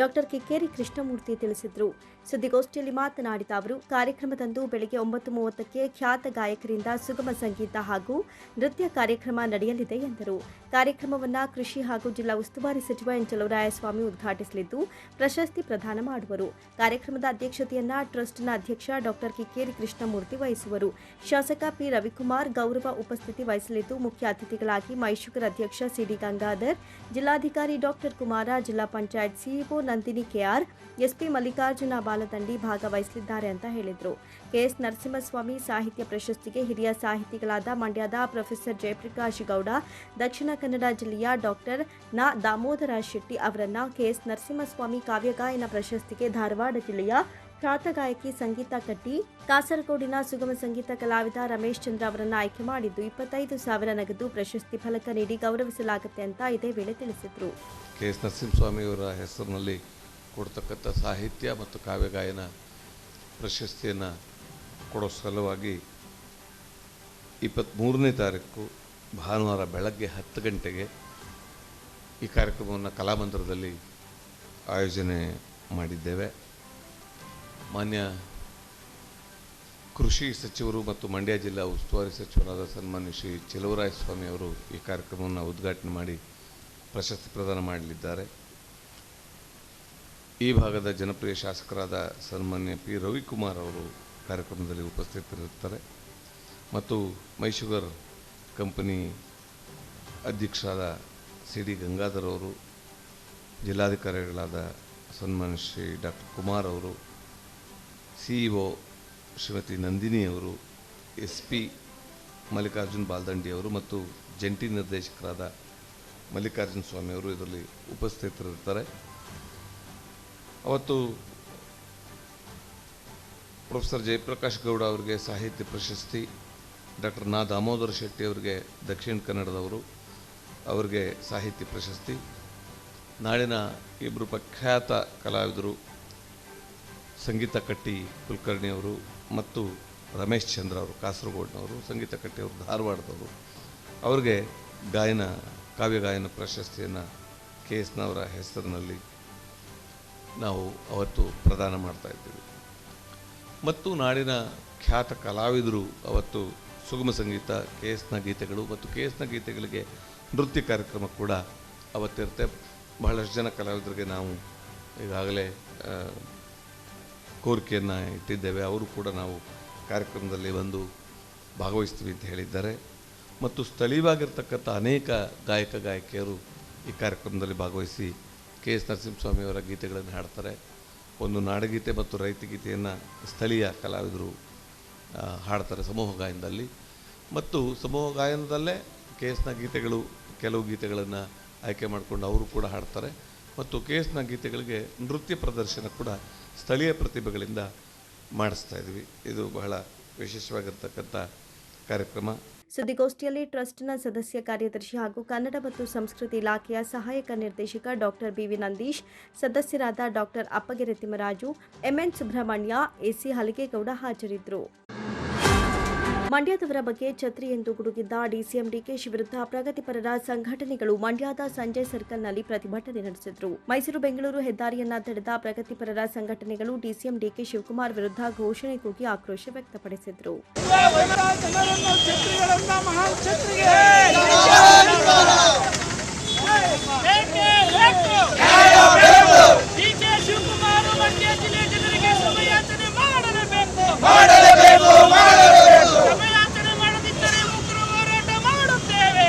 ಡಾಕ್ಟರ್ ಕಿಕ್ಕೇರಿ ಕೃಷ್ಣಮೂರ್ತಿ ತಿಳಿಸಿದರು. ಸುದ್ದಿಗೋಷ್ಠಿಯಲ್ಲಿ ಮಾತನಾಡಿದ ಅವರು, ಕಾರ್ಯಕ್ರಮದಂದು ಬೆಳಗ್ಗೆ ಒಂಬತ್ತು ಮೂವತ್ತಕ್ಕೆ ಖ್ಯಾತ ಗಾಯಕರಿಂದ ಸುಗಮ ಸಂಗೀತ ಹಾಗೂ ನೃತ್ಯ ಕಾರ್ಯಕ್ರಮ ನಡೆಯಲಿದೆ ಎಂದರು. ಕಾರ್ಯಕ್ರಮವನ್ನು ಕೃಷಿ ಹಾಗೂ ಜಿಲ್ಲಾ ಉಸ್ತುವಾರಿ ಸಚಿವ ಎನ್ ಚಲುವರಾಯಸ್ವಾಮಿ ಉದ್ಘಾಟಿಸಲಿದ್ದು, ಪ್ರಶಸ್ತಿ ಪ್ರದಾನ ಮಾಡುವರು. ಕಾರ್ಯಕ್ರಮದ ಅಧ್ಯಕ್ಷತೆಯನ್ನ ಟ್ರಸ್ಟ್ನ ಅಧ್ಯಕ್ಷ ಡಾಕ್ಟರ್ ಕಿಕ್ಕೇರಿ ಕೃಷ್ಣಮೂರ್ತಿ ವಹಿಸುವರು. ಶಾಸಕ ಪಿ. ರವಿಕುಮಾರ್ ಗೌರವ ಉಪಸ್ಥಿತಿ ವಹಿಸಲಿದ್ದು, ಮುಖ್ಯ ಅತಿಥಿಗಳಾಗಿ ಮೈಶುಗರ್ ಅಧ್ಯಕ್ಷ ಸಿಡಿ ಗಂಗಾಧರ್, ಜಿಲ್ಲಾಧಿಕಾರಿ ಡಾಕ್ಟರ್ ಕುಮಾರ, ಜಿಲ್ಲಾ panchayat CEO Nandini K R SP Mallikarjuna Baladandi ಭಾಗವಹಿಸಲಿದ್ದಾರೆ ಅಂತ ಹೇಳಿದರು. ಕೆಎಸ್ ನರಸಿಂಹಸ್ವಾಮಿ ಸಾಹಿತ್ಯ ಪ್ರಶಸ್ತಿಗೆ ಹಿರಿಯ ಸಾಹಿತಿಗಳಾದ ಮಂಡ್ಯದ ಪ್ರೊಫೆಸರ್ ಜಯಪ್ರಕಾಶ್ ಗೌಡ, ದಕ್ಷಿಣ ಕನ್ನಡ ಜಿಲ್ಲೆಯ ಡಾಕ್ಟರ್ನ. ದಾಮೋದರ ಶೆಟ್ಟಿ ಅವರನ್ನ ಕೆಎಸ್ ನರಸಿಂಹಸ್ವಾಮಿ ಕಾವ್ಯಗಾಯನ ಪ್ರಶಸ್ತಿಗೆ ಧಾರವಾಡ ಜಿಲ್ಲೆಯ ಖ್ಯಾತ ಗಾಯಕಿ ಸಂಗೀತ ಕಟ್ಟಿ, ಕಾಸರಗೋಡಿನ ಸುಗಮ ಸಂಗೀತ ಕಲಾವಿದ ರಮೇಶ್ ಚಂದ್ರ ಅವರನ್ನು ಆಯ್ಕೆ ಮಾಡಿದ್ದು ಇಪ್ಪತ್ತೈದು ಸಾವಿರ ನಗದು ಪ್ರಶಸ್ತಿ ಫಲಕ ನೀಡಿ ಗೌರವಿಸಲಾಗುತ್ತೆ ಅಂತ ಇದೇ ವೇಳೆ ತಿಳಿಸಿದರು. ಕೆ. ಎಸ್. ನರಸಿಂಹಸ್ವಾಮಿಯವರ ಹೆಸರಿನಲ್ಲಿ ಕೊಡ್ತಕ್ಕಂಥ ಸಾಹಿತ್ಯ ಮತ್ತು ಕಾವ್ಯಗಾಯನ ಪ್ರಶಸ್ತಿಯನ್ನು ಕೊಡೋ ಸಲುವಾಗಿ ಇಪ್ಪತ್ತ್ಮೂರನೇ ತಾರೀಕು ಭಾನುವಾರ ಬೆಳಗ್ಗೆ ಹತ್ತು ಗಂಟೆಗೆ ಈ ಕಾರ್ಯಕ್ರಮವನ್ನು ಕಲಾಮಂದಿರದಲ್ಲಿ ಆಯೋಜನೆ ಮಾಡಿದ್ದೇವೆ. ಮಾನ್ಯ ಕೃಷಿ ಸಚಿವರು ಮತ್ತು ಮಂಡ್ಯ ಜಿಲ್ಲಾ ಉಸ್ತುವಾರಿ ಸಚಿವರಾದ ಸನ್ಮಾನ್ಯ ಶ್ರೀ ಸ್ವಾಮಿ ಅವರು ಈ ಕಾರ್ಯಕ್ರಮವನ್ನು ಉದ್ಘಾಟನೆ ಮಾಡಿ ಪ್ರಶಸ್ತಿ ಪ್ರದಾನ ಮಾಡಲಿದ್ದಾರೆ. ಈ ಭಾಗದ ಜನಪ್ರಿಯ ಶಾಸಕರಾದ ಸನ್ಮಾನ್ಯ ಪಿ ರವಿಕುಮಾರ್ ಅವರು ಕಾರ್ಯಕ್ರಮದಲ್ಲಿ ಉಪಸ್ಥಿತರಿರುತ್ತಾರೆ. ಮತ್ತು ಮೈಶುಗರ್ ಕಂಪನಿ ಅಧ್ಯಕ್ಷರಾದ ಸಿ ಡಿ ಗಂಗಾಧರ್ ಅವರು, ಜಿಲ್ಲಾಧಿಕಾರಿಗಳಾದ ಸನ್ಮಾನ್ ಶ್ರೀ ಡಾಕ್ಟರ್ ಕುಮಾರ್ ಅವರು ಸಿಇಒ ಶ್ರೀಮತಿ ನಂದಿನಿ ಅವರು, ಎಸ್ ಪಿ ಮಲ್ಲಿಕಾರ್ಜುನ್ ಬಾಲ್ದಂಡಿ ಅವರು ಮತ್ತು ಜಂಟಿ ನಿರ್ದೇಶಕರಾದ ಮಲ್ಲಿಕಾರ್ಜುನ ಸ್ವಾಮಿ ಅವರು ಇದರಲ್ಲಿ ಉಪಸ್ಥಿತರಿರ್ತಾರೆ ಅವತ್ತು ಪ್ರೊಫೆಸರ್ ಜಯಪ್ರಕಾಶ್ ಗೌಡ ಅವರಿಗೆ ಸಾಹಿತ್ಯ ಪ್ರಶಸ್ತಿ, ಡಾಕ್ಟರ್ ನಾ ದಾಮೋದರ ಶೆಟ್ಟಿ ಅವರಿಗೆ ದಕ್ಷಿಣ ಕನ್ನಡದವರು ಅವರಿಗೆ ಸಾಹಿತ್ಯ ಪ್ರಶಸ್ತಿ. ನಾಳಿನ ಇಬ್ಬರು ಪ್ರಖ್ಯಾತ ಕಲಾವಿದರು ಸಂಗೀತ ಕಟ್ಟಿ ಕುಲಕರ್ಣಿಯವರು ಮತ್ತು ರಮೇಶ್ ಚಂದ್ರ ಅವರು, ಕಾಸರಗೋಡಿನವರು, ಸಂಗೀತ ಕಟ್ಟಿ ಅವರು, ಧಾರವಾಡದವರು. ಅವ್ರಿಗೆ ಗಾಯನ, ಕಾವ್ಯ ಗಾಯನ ಪ್ರಶಸ್ತಿಯನ್ನು ಕೆ ಎಸ್ನವರ ಹೆಸರಿನಲ್ಲಿ ನಾವು ಅವತ್ತು ಪ್ರದಾನ ಮಾಡ್ತಾ ಇದ್ದೀವಿ. ಮತ್ತು ನಾಡಿನ ಖ್ಯಾತ ಕಲಾವಿದರು ಅವತ್ತು ಸುಗಮ ಸಂಗೀತ ಕೆ ಎಸ್ನ ಗೀತೆಗಳು ಮತ್ತು ಕೆ ಎಸ್ನ ಗೀತೆಗಳಿಗೆ ನೃತ್ಯ ಕಾರ್ಯಕ್ರಮ ಕೂಡ ಅವತ್ತಿರುತ್ತೆ. ಬಹಳಷ್ಟು ಜನ ಕಲಾವಿದರಿಗೆ ನಾವು ಈಗಾಗಲೇ ಕೋರಿಕೆಯನ್ನು ಇಟ್ಟಿದ್ದೇವೆ. ಅವರು ಕೂಡ ನಾವು ಕಾರ್ಯಕ್ರಮದಲ್ಲಿ ಬಂದು ಭಾಗವಹಿಸ್ತೀವಿ ಅಂತ ಹೇಳಿದ್ದಾರೆ. ಮತ್ತು ಸ್ಥಳೀಯವಾಗಿರ್ತಕ್ಕಂಥ ಅನೇಕ ಗಾಯಕ, ಗಾಯಕಿಯರು ಈ ಕಾರ್ಯಕ್ರಮದಲ್ಲಿ ಭಾಗವಹಿಸಿ ಕೆ ಎಸ್ ನರಸಿಂಹಸ್ವಾಮಿಯವರ ಗೀತೆಗಳನ್ನು ಹಾಡ್ತಾರೆ. ಒಂದು ನಾಡಗೀತೆ ಮತ್ತು ರೈತಗೀತೆಯನ್ನು ಸ್ಥಳೀಯ ಕಲಾವಿದರು ಹಾಡ್ತಾರೆ ಸಮೂಹ ಗಾಯನದಲ್ಲಿ. ಮತ್ತು ಸಮೂಹ ಗಾಯನದಲ್ಲೇ ಕೆ ಎಸ್ನ ಗೀತೆಗಳು, ಕೆಲವು ಗೀತೆಗಳನ್ನು ಆಯ್ಕೆ ಮಾಡಿಕೊಂಡು ಅವರು ಕೂಡ ಹಾಡ್ತಾರೆ. ಮತ್ತು ಕೆ ಎಸ್ನ ಗೀತೆಗಳಿಗೆ ನೃತ್ಯ ಪ್ರದರ್ಶನ ಕೂಡ ಸ್ಥಳೀಯ ಪ್ರತಿಭೆಗಳಿಂದ ಮಾಡಿಸ್ತಾ ಇದ್ವಿ. ಇದು ಬಹಳ ವಿಶೇಷವಾಗಿರ್ತಕ್ಕಂಥ ಕಾರ್ಯಕ್ರಮ. ಸುದ್ದಿಗೋಷ್ಠಿಯಲ್ಲಿ ಟ್ರಸ್ಟ್ನ ಸದಸ್ಯ ಕಾರ್ಯದರ್ಶಿ ಹಾಗೂ ಕನ್ನಡ ಮತ್ತು ಸಂಸ್ಕೃತಿ ಇಲಾಖೆಯ ಸಹಾಯಕ ನಿರ್ದೇಶಕ ಡಾಕ್ಟರ್ ಬಿವಿ ನಂದೀಶ್, ಸದಸ್ಯರಾದ doctor Appagere Thimmaraju, M N Subrahmanya, A C Halagegowda ಹಾಜರಿದ್ದರು. ಮಂಡ್ಯದವರ ಬಗ್ಗೆ ಛತ್ರಿ ಎಂದು ಗುಡುಗಿದ್ದ ಡಿಸಿಎಂ ಡಿಕೆಶಿ ವಿರುದ್ಧ ಪ್ರಗತಿಪರರ ಸಂಘಟನೆಗಳು ಮಂಡ್ಯದ ಸಂಜಯ್ ಸರ್ಕಲ್ನಲ್ಲಿ ಪ್ರತಿಭಟನೆ ನಡೆಸಿದರು. ಮೈಸೂರು ಬೆಂಗಳೂರು ಹೆದ್ದಾರಿಯನ್ನ ತಡೆದ ಪ್ರಗತಿಪರರ ಸಂಘಟನೆಗಳು ಡಿಸಿಎಂ ಡಿಕೆ ಶಿವಕುಮಾರ್ ವಿರುದ್ಧ ಘೋಷಣೆ ಕೂಗಿ ಆಕ್ರೋಶ ವ್ಯಕ್ತಪಡಿಸಿದರು ಜನರನ್ನು ಛತ್ರಿಗಳನ್ನ ಮಹಾನ್ ಛತ್ರಿಗೆ ಬೇಕೇ ಬೇಕು. ಡಿಕೆ ಶಿವಕುಮಾರ್ ಮಂಡ್ಯ ಜಿಲ್ಲೆ ಜನರಿಗೆ ಸಮಯಾಚನೆ ಮಾಡಲೇಬೇಕು ಸಮಯಾಚನೆ ಮಾಡದಿದ್ದರೆ ಉಗ್ರ ಹೋರಾಟ ಮಾಡುತ್ತೇವೆ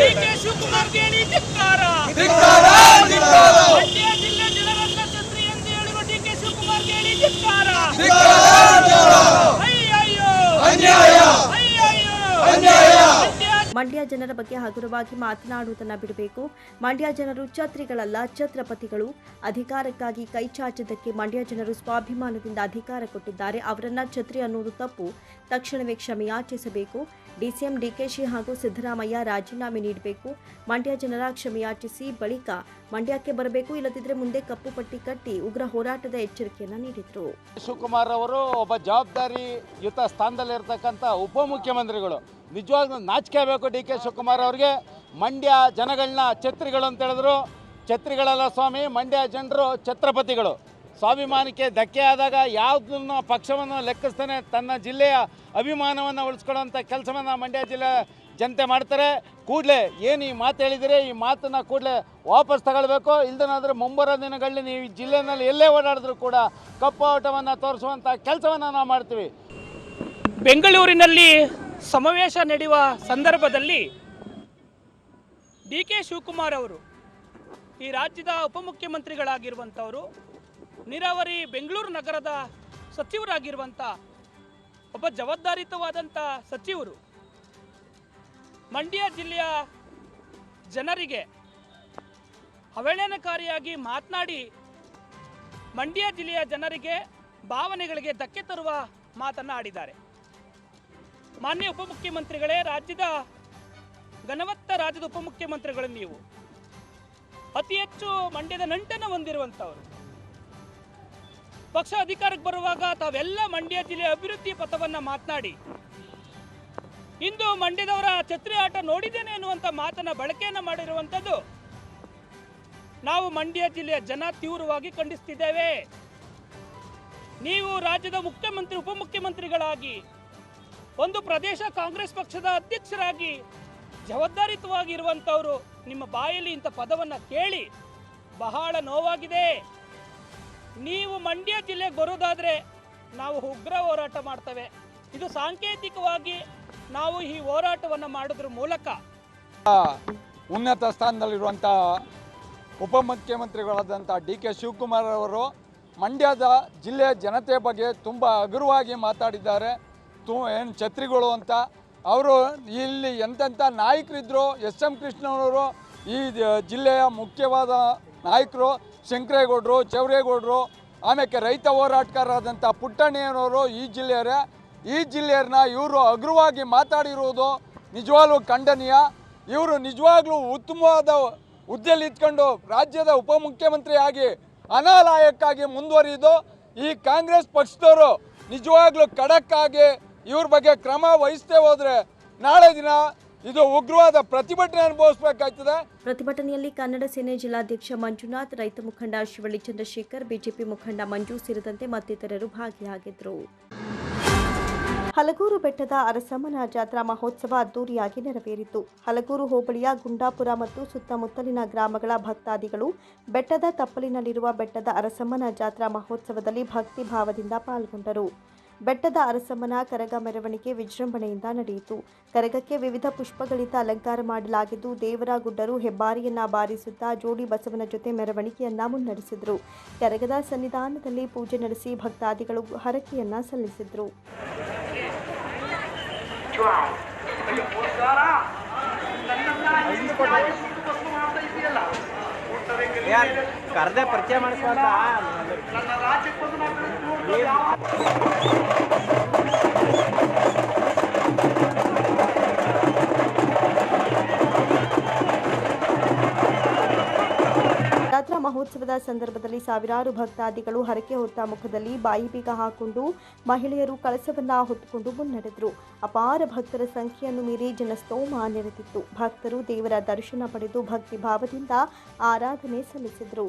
ಡಿಕೆ ಶಿವಕುಮಾರ್ ಹೇಳಿ ಧಿಕ್ಕಾರ ಮಂಡ್ಯ ಜಿಲ್ಲೆ ಜನರನ್ನ ಛತ್ರಿ ಎಂದು ಹೇಳುವ ಡಿಕೆ ಶಿವಕುಮಾರ್ ಹೇಳಿ ಧಿಕ್ಕಾರ ಅಯ್ಯಯ್ಯೋ ಅಯ್ಯಯ್ಯೋ ಮಂಡ್ಯ ಮಂಡ್ಯ ಜನರ ಬಗ್ಗೆ ಹಗುರವಾಗಿ ಮಾತನಾಡುವುದನ್ನು ಬಿಡಬೇಕು. ಮಂಡ್ಯ ಜನರು ಛತ್ರಿಗಳಲ್ಲ, ಛತ್ರಪತಿಗಳು. ಅಧಿಕಾರಕ್ಕಾಗಿ ಕೈ ಚಾಚಿದ್ದಕ್ಕೆ ಮಂಡ್ಯ ಜನರು ಸ್ವಾಭಿಮಾನದಿಂದ ಅಧಿಕಾರ ಕೊಟ್ಟಿದ್ದಾರೆ. ಅವರನ್ನ ಛತ್ರಿ ಅನ್ನುವುದು ತಪ್ಪು. ತಕ್ಷಣವೇ ಕ್ಷಮೆಯಾಚಿಸಬೇಕು ಡಿಸಿಎಂ ಡಿಕೆಶಿ ಹಾಗೂ ಸಿದ್ದರಾಮಯ್ಯ ರಾಜೀನಾಮೆ ನೀಡಬೇಕು. ಮಂಡ್ಯ ಜನರ ಕ್ಷಮೆಯಾಚಿಸಿ ಬಳಿಕ ಮಂಡ್ಯಕ್ಕೆ ಬರಬೇಕು. ಇಲ್ಲದಿದ್ದರೆ ಮುಂದೆ ಕಪ್ಪು ಪಟ್ಟಿ ಕಟ್ಟಿ ಉಗ್ರ ಹೋರಾಟದ ಎಚ್ಚರಿಕೆಯನ್ನು ನೀಡಿದರು. ಶಿವಕುಮಾರ್ ಅವರು ಒಬ್ಬ ಜವಾಬ್ದಾರಿಯುತ ಸ್ಥಾನದಲ್ಲಿರ್ತಕ್ಕಂಥ ಉಪಮುಖ್ಯಮಂತ್ರಿಗಳು. ನಿಜವಾಗ್ಲೂ ನಾಚಿಕೆ ಆಗಬೇಕು ಡಿ ಕೆ ಶಿವಕುಮಾರ್ ಅವರಿಗೆ. ಮಂಡ್ಯ ಜನಗಳನ್ನ ಛತ್ರಿಗಳು ಅಂತ ಹೇಳಿದ್ರು. ಛತ್ರಿಗಳಲ್ಲ ಸ್ವಾಮಿ, ಮಂಡ್ಯ ಜನರು ಛತ್ರಪತಿಗಳು. ಸ್ವಾಭಿಮಾನಕ್ಕೆ ಧಕ್ಕೆ ಆದಾಗ ಯಾವುದನ್ನು ಪಕ್ಷವನ್ನು ಲೆಕ್ಕಿಸ್ತಾನೆ ತನ್ನ ಜಿಲ್ಲೆಯ ಅಭಿಮಾನವನ್ನು ಉಳಿಸ್ಕೊಳ್ಳೋಂಥ ಕೆಲಸವನ್ನು ಮಂಡ್ಯ ಜಿಲ್ಲೆ ಜನತೆ ಮಾಡ್ತಾರೆ. ಕೂಡಲೇ ಏನು ಈ ಮಾತು ಹೇಳಿದರೆ? ಈ ಮಾತನ್ನು ಕೂಡಲೇ ವಾಪಸ್ ತಗೊಳ್ಬೇಕು. ಇಲ್ದನಾದ್ರೆ ಮುಂಬರೋ ದಿನಗಳಲ್ಲಿ ನೀವು ಈ ಜಿಲ್ಲೆಯಲ್ಲಿ ಎಲ್ಲೇ ಓಡಾಡಿದ್ರು ಕೂಡ ಕಪ್ಪು ಆಟವನ್ನು ತೋರಿಸುವಂಥ ಕೆಲಸವನ್ನು ನಾವು ಮಾಡ್ತೀವಿ. ಬೆಂಗಳೂರಿನಲ್ಲಿ ಸಮಾವೇಶ ನಡೆಯುವ ಸಂದರ್ಭದಲ್ಲಿ ಡಿ ಕೆ ಶಿವಕುಮಾರ್ ಅವರು ಈ ರಾಜ್ಯದ ಉಪಮುಖ್ಯಮಂತ್ರಿಗಳಾಗಿರುವಂಥವರು ನೀರಾವರಿ ಬೆಂಗಳೂರು ನಗರದ ಸಚಿವರಾಗಿರುವಂಥ ಒಬ್ಬ ಜವಾಬ್ದಾರಿತವಾದಂಥ ಸಚಿವರು ಮಂಡ್ಯ ಜಿಲ್ಲೆಯ ಜನರಿಗೆ ಅವಹೇಳನಕಾರಿಯಾಗಿ ಮಾತನಾಡಿ ಮಂಡ್ಯ ಜಿಲ್ಲೆಯ ಜನರಿಗೆ ಭಾವನೆಗಳಿಗೆ ಧಕ್ಕೆ ತರುವ ಮಾತನ್ನು ಆಡಿದ್ದಾರೆ. ಮಾನ್ಯ ಉಪಮುಖ್ಯಮಂತ್ರಿಗಳೇ, ರಾಜ್ಯದ ಘನವತ್ತ ರಾಜ್ಯದ ಉಪಮುಖ್ಯಮಂತ್ರಿಗಳು ನೀವು. ಅತಿ ಹೆಚ್ಚು ಮಂಡ್ಯದ ನಂಟನ್ನು ಹೊಂದಿರುವಂಥವರು ಪಕ್ಷ ಅಧಿಕಾರಕ್ಕೆ ಬರುವಾಗ ತಾವೆಲ್ಲ ಮಂಡ್ಯ ಜಿಲ್ಲೆಯ ಅಭಿವೃದ್ಧಿ ಪಥವನ್ನು ಮಾತನಾಡಿ. ಇಂದು ಮಂಡ್ಯದವರ ಛತ್ರಿ ಆಟ ನೋಡಿದ್ದೇನೆ ಎನ್ನುವಂಥ ಮಾತನ್ನ ಬಳಕೆಯನ್ನು ಮಾಡಿರುವಂಥದ್ದು ನಾವು ಮಂಡ್ಯ ಜಿಲ್ಲೆಯ ಜನ ತೀವ್ರವಾಗಿ ಖಂಡಿಸ್ತಿದ್ದೇವೆ. ನೀವು ರಾಜ್ಯದ ಮುಖ್ಯಮಂತ್ರಿ, ಉಪಮುಖ್ಯಮಂತ್ರಿಗಳಾಗಿ, ಒಂದು ಪ್ರದೇಶ ಕಾಂಗ್ರೆಸ್ ಪಕ್ಷದ ಅಧ್ಯಕ್ಷರಾಗಿ ಜವಾಬ್ದಾರಿತವಾಗಿರುವಂಥವರು ನಿಮ್ಮ ಬಾಯಲ್ಲಿ ಇಂಥ ಪದವನ್ನು ಕೇಳಿ ಬಹಳ ನೋವಾಗಿದೆ. ನೀವು ಮಂಡ್ಯ ಜಿಲ್ಲೆಗೆ ಬರೋದಾದರೆ ನಾವು ಉಗ್ರ ಹೋರಾಟ ಮಾಡ್ತೇವೆ. ಇದು ಸಾಂಕೇತಿಕವಾಗಿ ನಾವು ಈ ಹೋರಾಟವನ್ನು ಮಾಡೋದ್ರ ಮೂಲಕ. ಉನ್ನತ ಸ್ಥಾನದಲ್ಲಿರುವಂಥ ಉಪಮುಖ್ಯಮಂತ್ರಿಗಳಾದಂಥ ಡಿ ಕೆ ಶಿವಕುಮಾರ್ ಅವರು ಮಂಡ್ಯದ ಜಿಲ್ಲೆಯ ಜನತೆ ಬಗ್ಗೆ ತುಂಬ ಹಗುರವಾಗಿ ಮಾತಾಡಿದ್ದಾರೆ. ತು, ಏನು ಛತ್ರಿಗಳು ಅಂತ. ಅವರು ಇಲ್ಲಿ ಎಂತೆಂಥ ನಾಯಕರಿದ್ದರು ಎಸ್ ಎಂ ಕೃಷ್ಣವರು ಈ ಜಿಲ್ಲೆಯ ಮುಖ್ಯವಾದ ನಾಯಕರು. ಶಂಕರೇಗೌಡರು, ಚೌರೇಗೌಡರು ಆಮೇಲೆ ರೈತ ಹೋರಾಟಗಾರರಾದಂಥ ಪುಟ್ಟಣ್ಣಯ್ಯನವರು ಈ ಜಿಲ್ಲೆಯವರೇ ಈ ಜಿಲ್ಲೆಯವ್ರನ್ನ ಇವರು ಅಗ್ರವಾಗಿ ಮಾತಾಡಿರುವುದು ನಿಜವಾಗ್ಲೂ ಖಂಡನೀಯ. ಇವರು ನಿಜವಾಗ್ಲೂ ಉತ್ತಮವಾದ ಹುದ್ದೆಯಲ್ಲಿ ಇಟ್ಕೊಂಡು ರಾಜ್ಯದ ಉಪಮುಖ್ಯಮಂತ್ರಿ ಆಗಿ ಅನಾಲಾಯಕ್ಕಾಗಿ ಮುಂದುವರಿದು ಈ ಕಾಂಗ್ರೆಸ್ ಪಕ್ಷದವರು ನಿಜವಾಗ್ಲೂ ಖಡಕ್ಕಾಗಿ ಇವ್ರ ಬಗ್ಗೆ ಕ್ರಮ ವಹಿಸ್ತೇ ಹೋದ್ರೆ ನಾಳೆ ದಿನ ಇದು ಉಗ್ರವಾದ ಪ್ರತಿಭಟನೆ ಅನುಭವಿಸಬೇಕಾಗ್ತದೆ ಪ್ರತಿಭಟನೆಯಲ್ಲಿ ಕನ್ನಡ ಸೇನೆ ಜಿಲ್ಲಾಧ್ಯಕ್ಷ ಮಂಜುನಾಥ್, ರೈತ ಮುಖಂಡ ಶಿವಳ್ಳಿ ಚಂದ್ರಶೇಖರ್, ಬಿಜೆಪಿ ಮುಖಂಡ ಮಂಜು ಸೇರಿದಂತೆ ಮತ್ತಿತರರು ಭಾಗಿಯಾಗಿದ್ದರು. ಹಲಗೂರು ಬೆಟ್ಟದ ಅರಸಮ್ಮನ ಜಾತ್ರಾ ಮಹೋತ್ಸವ ಅದ್ದೂರಿಯಾಗಿ ನೆರವೇರಿತು. ಹಲಗೂರು ಹೋಬಳಿಯ ಗುಂಡಾಪುರ ಮತ್ತು ಸುತ್ತಮುತ್ತಲಿನ ಗ್ರಾಮಗಳ ಭಕ್ತಾದಿಗಳು ಬೆಟ್ಟದ ತಪ್ಪಲಿನಲ್ಲಿರುವ ಬೆಟ್ಟದ ಅರಸಮ್ಮನ ಜಾತ್ರಾ ಮಹೋತ್ಸವದಲ್ಲಿ ಭಕ್ತಿ ಭಾವದಿಂದ ಪಾಲ್ಗೊಂಡರು. ಬೆಟ್ಟದ ಅರಸಮ್ಮನ ಕರಗ ಮೆರವಣಿಗೆ ವಿಜೃಂಭಣೆಯಿಂದ ನಡೆಯಿತು. ಕರಗಕ್ಕೆ ವಿವಿಧ ಪುಷ್ಪಗಳಿಂದ ಅಲಂಕಾರ ಮಾಡಲಾಗಿದ್ದು ದೇವರ ಗುಡ್ಡರು ಹೆಬ್ಬಾರಿಯನ್ನ ಬಾರಿಸುತ್ತಾ ಜೋಡಿ ಬಸವನ ಜೊತೆ ಮೆರವಣಿಗೆಯನ್ನ ಮುನ್ನಡೆಸಿದರು. ಕರಗದ ಸನ್ನಿಧಾನದಲ್ಲಿ ಪೂಜೆ ನಡೆಸಿ ಭಕ್ತಾದಿಗಳು ಹರಕೆಯನ್ನ ಸಲ್ಲಿಸಿದರು. ಕರ್ದೆ ಪರಿಚಯ ಮಾಡಿಸ್ಕೊಂಡ ಜಾತ್ರಾ ಮಹೋತ್ಸವದ ಸಂದರ್ಭದಲ್ಲಿ ಸಾವಿರಾರು ಭಕ್ತಾದಿಗಳು ಹರಕೆ ಹೊತ್ತ ಮುಖದಲ್ಲಿ ಬಾಯಿ ಬೀಗ ಹಾಕೊಂಡು ಮಹಿಳೆಯರು ಕಳಸವನ್ನ ಹೊತ್ತುಕೊಂಡು ಮುನ್ನಡೆದರು. ಅಪಾರ ಭಕ್ತರ ಸಂಖ್ಯೆಯನ್ನು ಮೀರಿ ಜನಸ್ತೋಮ ನೆರೆದಿತ್ತು. ಭಕ್ತರು ದೇವರ ದರ್ಶನ ಪಡೆದು ಭಕ್ತಿ ಭಾವದಿಂದ ಆರಾಧನೆ ಸಲ್ಲಿಸಿದರು.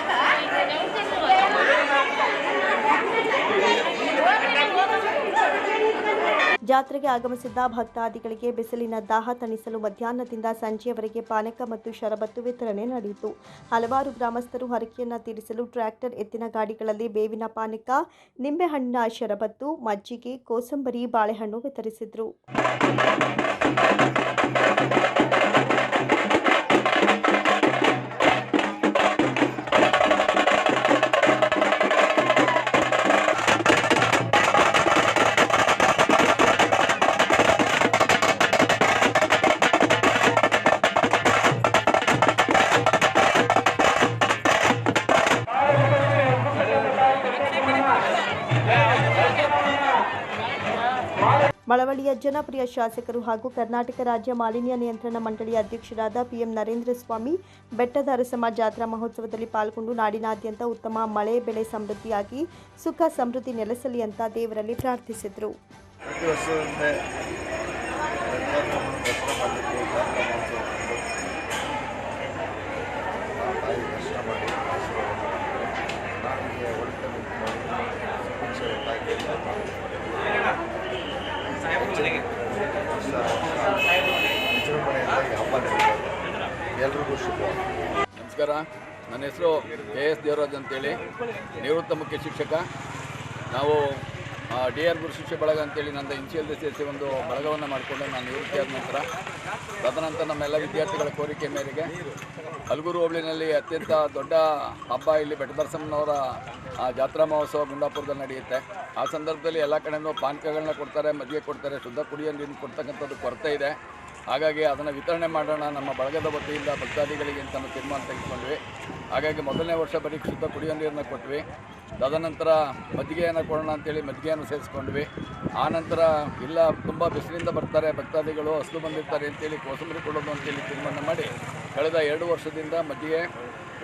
ಜಾತ್ರೆಗೆ ಆಗಮಿಸಿದ್ದ ಭಕ್ತಾದಿಗಳಿಗೆ ಬಿಸಿಲಿನ ದಾಹ ತಣಿಸಲು ಮಧ್ಯಾಹ್ನದಿಂದ ಸಂಜೆಯವರೆಗೆ ಪಾನಕ ಮತ್ತು ಶರಬತ್ತು ವಿತರಣೆ ನಡೆಯಿತು. ಹಲವಾರು ಗ್ರಾಮಸ್ಥರು ಹರಕೆಯನ್ನು ತೀರಿಸಲು ಟ್ರ್ಯಾಕ್ಟರ್ ಎತ್ತಿನ ಗಾಡಿಗಳಲ್ಲಿ ಬೇವಿನ ಪಾನಕ, ನಿಂಬೆಹಣ್ಣಿನ ಶರಬತ್ತು, ಮಜ್ಜಿಗೆ, ಕೋಸಂಬರಿ, ಬಾಳೆಹಣ್ಣು ವಿತರಿಸಿದರು. ಜನಪ್ರಿಯ ಶಾಸಕರು ಹಾಗೂ ಕರ್ನಾಟಕ ರಾಜ್ಯ ಮಾಲಿನ್ಯ ನಿಯಂತ್ರಣ ಮಂಡಳಿಯ ಅಧ್ಯಕ್ಷರಾದ ಪಿಎಂ ನರೇಂದ್ರ ಸ್ವಾಮಿ, ಬೆಟ್ಟದ ಅರಸಮ್ಮ ಜಾತ್ರಾ ಮಹೋತ್ಸವದಲ್ಲಿ ಪಾಲ್ಗೊಂಡು ನಾಡಿನಾದ್ಯಂತ ಉತ್ತಮ ಮಳೆ, ಬೆಳೆ ಸಮೃದ್ಧಿಯಾಗಿ ಸುಖ, ಸಮೃದ್ಧಿ ನೆಲೆಸಲಿ ಅಂತ ದೇವರಲ್ಲಿ ಪ್ರಾರ್ಥಿಸಿದರು ಪ್ರತಿ ವರ್ಷದಂತೆ ದರ್ಶನ ಮಾಡಲಿಕ್ಕೆ ಜಾತ್ರಾ ಮಹೋತ್ಸವ ತಾಯಿ ದರ್ಶನ ಮಾಡಿ ಆಶೀರ್ವಾದ ಮಾಡಿ ನಾಡಿಗೆ ಒಳಿತನ್ನು ಮಾಡಿ ಶಿಕ್ಷೆ ತಾಯಿಗೆ ವಿಜೃಂಭಣೆಯಿಂದ ಈ ಹಬ್ಬ ನಡೀತದೆ ಎಲ್ರಿಗೂ ಶುಭ. ನಮಸ್ಕಾರ. ನನ್ನ ಹೆಸರು ಕೆ ಎಸ್ ದೇವರಾಜ್ ಅಂತೇಳಿ. ನಿವೃತ್ತ ಮುಖ್ಯ ಶಿಕ್ಷಕ. ನಾವು ಡಿ ಆರ್ ಗುರು ಶಿಕ್ಷೆ ಬಳಗ ಅಂತೇಳಿ ನನ್ನ ಇನ್ಶಿಯಲ್ ಸೇರಿಸಿ ಒಂದು ಬಳಗವನ್ನು ಮಾಡಿಕೊಂಡು ನಾನು ನಿವೃತ್ತಿಯಾದ ನಂತರ, ತದನಂತರ ನಮ್ಮೆಲ್ಲ ವಿದ್ಯಾರ್ಥಿಗಳ ಕೋರಿಕೆ ಮೇರೆಗೆ ಹಲಗೂರು ಹೋಬಳಿನಲ್ಲಿ ಅತ್ಯಂತ ದೊಡ್ಡ ಹಬ್ಬ ಇಲ್ಲಿ ಬೆಟ್ಟದರ್ಸಮ್ಮನವರ ಜಾತ್ರಾ ಮಹೋತ್ಸವ ಗುಂಡಾಪುರದಲ್ಲಿ ನಡೆಯುತ್ತೆ. ಆ ಸಂದರ್ಭದಲ್ಲಿ ಎಲ್ಲ ಕಡೆಯೂ ಪಾನಕಗಳನ್ನ ಕೊಡ್ತಾರೆ ಮದುವೆ ಕೊಡ್ತಾರೆ, ಶುದ್ಧ ಕುಡಿಯೋ ನೀರು ಕೊಡ್ತಕ್ಕಂಥದ್ದು ಕೊರತೆ ಇದೆ. ಹಾಗಾಗಿ ಅದನ್ನು ವಿತರಣೆ ಮಾಡೋಣ, ನಮ್ಮ ಬಳಗದ ವತಿಯಿಂದ ಭಕ್ತಾದಿಗಳಿಗೆ ಅಂತ ನಾವು ತೀರ್ಮಾನ ತೆಗೆದುಕೊಂಡ್ವಿ. ಹಾಗಾಗಿ ಮೊದಲನೇ ವರ್ಷ ಬರೀ ಶುದ್ಧ ಕುಡಿಯೋ ನೀರನ್ನು ಕೊಟ್ವಿ. ತದನಂತರ ಮಜ್ಜಿಗೆಯನ್ನು ಕೊಡೋಣ ಅಂತೇಳಿ ಮಜ್ಜಿಗೆಯನ್ನು ಸೇರಿಸ್ಕೊಂಡ್ವಿ. ಆನಂತರ ಇಲ್ಲ, ತುಂಬ ಬಿಸಿಲಿಂದ ಬರ್ತಾರೆ, ಭಕ್ತಾದಿಗಳು ಹಸಿದು ಬಂದಿರ್ತಾರೆ ಅಂತೇಳಿ ಕೋಸಂಬರಿ ಕೊಡೋದು ಅಂತೇಳಿ ತೀರ್ಮಾನ ಮಾಡಿ ಕಳೆದ ಎರಡು ವರ್ಷದಿಂದ ಮಜ್ಜಿಗೆ,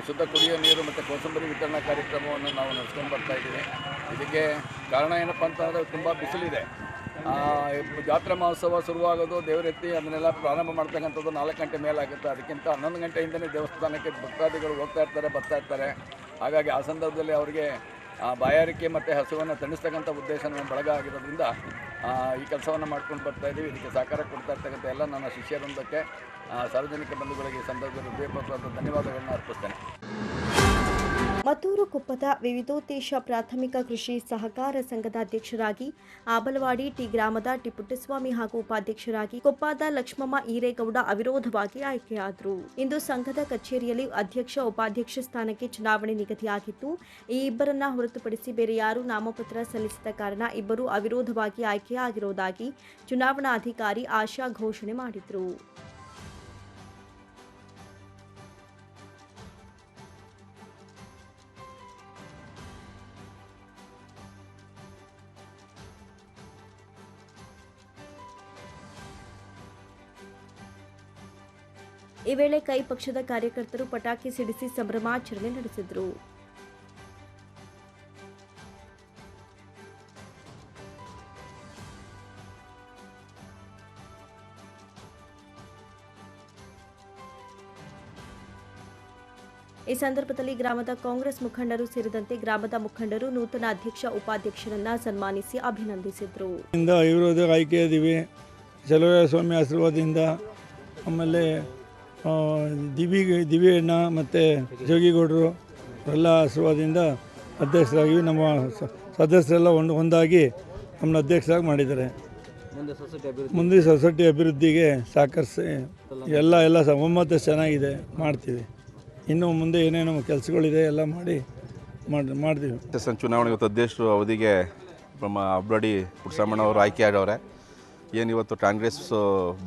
ಶುದ್ಧ ಕುಡಿಯೋ ನೀರು ಮತ್ತು ಕೋಸಂಬರಿ ವಿತರಣಾ ಕಾರ್ಯಕ್ರಮವನ್ನು ನಾವು ನಡೆಸ್ಕೊಂಡು ಬರ್ತಾ ಇದ್ದೀವಿ. ಇದಕ್ಕೆ ಕಾರಣ ಏನಪ್ಪ ಅಂತಂದರೆ ತುಂಬ ಬಿಸಿಲಿದೆ. ಜಾತ್ರಾ ಮಹೋತ್ಸವ ಶುರುವಾಗೋದು ದೇವರೆತ್ತಿ ಅದನ್ನೆಲ್ಲ ಪ್ರಾರಂಭ ಮಾಡ್ತಕ್ಕಂಥದ್ದು ನಾಲ್ಕು ಗಂಟೆ ಮೇಲಾಗುತ್ತೆ. ಅದಕ್ಕಿಂತ ಹನ್ನೊಂದು ಗಂಟೆಯಿಂದಲೇ ದೇವಸ್ಥಾನಕ್ಕೆ ಭಕ್ತಾದಿಗಳು ಹೋಗ್ತಾ ಇರ್ತಾರೆ, ಬರ್ತಾ ಇರ್ತಾರೆ. ಹಾಗಾಗಿ ಆ ಸಂದರ್ಭದಲ್ಲಿ ಅವರಿಗೆ ಬಾಯಾರಿಕೆ ಮತ್ತು ಹಸುವನ್ನು ತಣಿಸ್ತಕ್ಕಂಥ ಉದ್ದೇಶ ನಮ್ಮ ಬಳಗ ಆಗಿರೋದ್ರಿಂದ ಈ ಕೆಲಸವನ್ನು ಮಾಡ್ಕೊಂಡು ಬರ್ತಾ ಇದ್ದೀವಿ ಇದಕ್ಕೆ ಸಹಕಾರ ಕೊಡ್ತಾ ಇರ್ತಕ್ಕಂಥ ಎಲ್ಲ ನನ್ನ ಶಿಷ್ಯರೊಂದಕ್ಕೆ ಸಾರ್ವಜನಿಕ ಬಂಧುಗಳಿಗೆ ಈ ಸಂದರ್ಭದಲ್ಲಿ ಹೃದಯಪೂರ್ವಕವಾದ ಧನ್ಯವಾದಗಳನ್ನು ಅರ್ಪಿಸ್ತೇನೆ. ಮತ್ತೂರು ಕುಪ್ಪದ ವಿವಿಧೋದ್ದೇಶ ಪ್ರಾಥಮಿಕ ಕೃಷಿ ಸಹಕಾರ ಸಂಘದ ಅಧ್ಯಕ್ಷರಾಗಿ ಆಬಲವಾಡಿ ಟಿ ಗ್ರಾಮದ ಟಿ ಪುಟ್ಟಸ್ವಾಮಿ ಹಾಗೂ ಉಪಾಧ್ಯಕ್ಷರಾಗಿ ಕೊಪ್ಪದ ಲಕ್ಷ್ಮಮ್ಮ ಈರೇಗೌಡ ಅವಿರೋಧವಾಗಿ ಆಯ್ಕೆಯಾದರು. ಇಂದು ಸಂಘದ ಕಚೇರಿಯಲ್ಲಿ ಅಧ್ಯಕ್ಷ, ಉಪಾಧ್ಯಕ್ಷ ಸ್ಥಾನಕ್ಕೆ ಚುನಾವಣೆ ನಿಗದಿಯಾಗಿತ್ತು. ಈ ಇಬ್ಬರನ್ನ ಹೊರತುಪಡಿಸಿ ಬೇರೆ ಯಾರೂ ನಾಮಪತ್ರ ಸಲ್ಲಿಸಿದ ಕಾರಣ ಇಬ್ಬರು ಅವಿರೋಧವಾಗಿ ಆಯ್ಕೆಯಾಗಿರುವುದಾಗಿ ಚುನಾವಣಾಧಿಕಾರಿ ಆಶಾ ಘೋಷಣೆ ಮಾಡಿದರು. ಈ ವೇಳೆ ಕೈ ಪಕ್ಷದ ಕಾರ್ಯಕರ್ತರು ಪಟಾಕಿ ಸಿಡಿಸಿ ಸಂಭ್ರಮಾಚರಣೆ ನಡೆಸಿದರು. ಈ ಸಂದರ್ಭದಲ್ಲಿ ಗ್ರಾಮದ ಕಾಂಗ್ರೆಸ್ ಮುಖಂಡರು ಸೇರಿದಂತೆ ಗ್ರಾಮದ ಮುಖಂಡರು ನೂತನ ಅಧ್ಯಕ್ಷ, ಉಪಾಧ್ಯಕ್ಷರನ್ನ ಸನ್ಮಾನಿಸಿ ಅಭಿನಂದಿಸಿದರು. ಆಯ್ಕೆ ಸ್ವಾಮಿ ಆಶೀರ್ವಾದದಿಂದ ಆಮೇಲೆ ದಿವಿ ದಿವ್ಯಣ್ಣ ಮತ್ತು ಜೋಗಿಗೌಡರು ಎಲ್ಲ ಆಶೀರ್ವಾದದಿಂದ ಅಧ್ಯಕ್ಷರಾಗಿ ನಮ್ಮ ಸದಸ್ಯರೆಲ್ಲ ಒಂದು ಒಂದಾಗಿ ನಮ್ಮನ್ನ ಅಧ್ಯಕ್ಷರಾಗಿ ಮಾಡಿದ್ದಾರೆ. ಮುಂದೆ ಸೊಸೈಟಿ ಅಭಿವೃದ್ಧಿಗೆ ಸಹಕರಿಸಿ ಎಲ್ಲ ಎಲ್ಲ ಸ ಒಮ್ಮತ ಚೆನ್ನಾಗಿದೆ ಮಾಡ್ತೀವಿ. ಇನ್ನು ಮುಂದೆ ಏನೇನು ಕೆಲಸಗಳಿದೆ ಎಲ್ಲ ಮಾಡಿ ಮಾಡಿ ಮಾಡ್ತೀವಿ. ಚುನಾವಣೆ ಇವತ್ತು ಅಧ್ಯಕ್ಷರು ಅವಧಿಗೆ ನಮ್ಮ ಅಬ್ರಡಿ ಪುಟ್ಸಮ್ಮಣ್ಣ ಅವರು ಆಯ್ಕೆ ಆಗವ್ರೆ ಏನು ಇವತ್ತು ಕಾಂಗ್ರೆಸ್